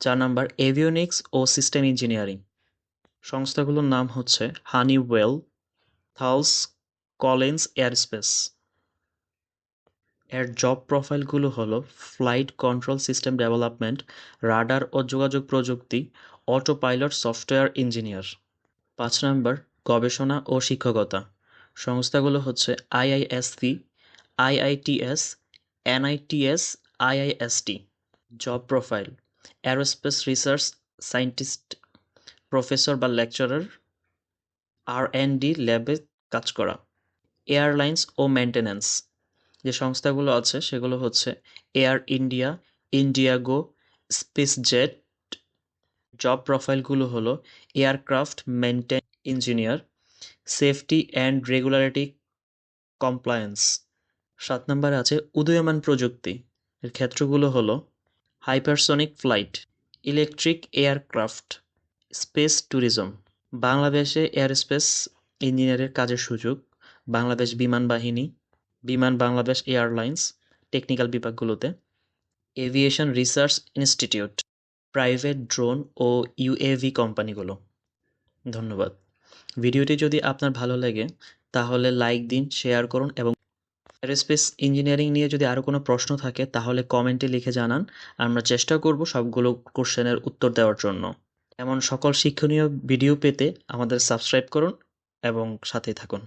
চার number avionics ও system engineering সংস্থাগুলোর নাম হচ্ছে honey Honeywell Thales Collins airspace এর জব প্রোফাইলগুলো হলো flight control system development radar ও যোগাযোগ প্রযুক্তি অটো পাইলট সফটওয়্যার ইঞ্জিনিয়ার পাঁচ নাম্বার, গবেষণা ও শিক্ষকতা। সংস্থাগুলো হচ্ছে IISc IITs NITs IIST job profile aerospace research scientist professor বা লেকচারার আর এন ডি ল্যাবে কাজ করা। এয়ারলাইন্স ও মেনটেন্যান্স যে সংস্থাগুলো আছে সেগুলো হচ্ছে Air India IndiGo SpiceJet job প্রোফাইলগুলো হলো aircraft maintain engineer safety and regularity compliance সাত নম্বরে আছে উদীয়মান প্রযুক্তি। এর ক্ষেত্রগুলো হলো hypersonic flight, electric aircraft, space tourism, বাংলাদেশে এয়ারস্পেস ইঞ্জিনিয়ারের কাজের সুযোগ, বাংলাদেশ বিমান বাহিনী, Biman Bangladesh airlines, technical বিভাগগুলোতে, aviation research institute, private drone ও ইউএভি কোম্পানিগুলো। ধন্যবাদ। ভিডিওটি যদি আপনার ভালো লাগে, তাহলে লাইক দিন, শেয়ার করুন এবং এরোস্পেস ইঞ্জিনিয়ারিং নিয়ে যদি আরও কোনো প্রশ্ন থাকে, তাহলে কমেন্টে লিখে জানান। আমরা চেষ্টা করব সবগুলো কোশ্চেনের উত্তর দেওয়ার জন্য। এমন সকল শিক্ষণীয় ভিডিও পেতে আমাদের সাবস্ক্রাইব করুন এবং সাথেই থাকুন।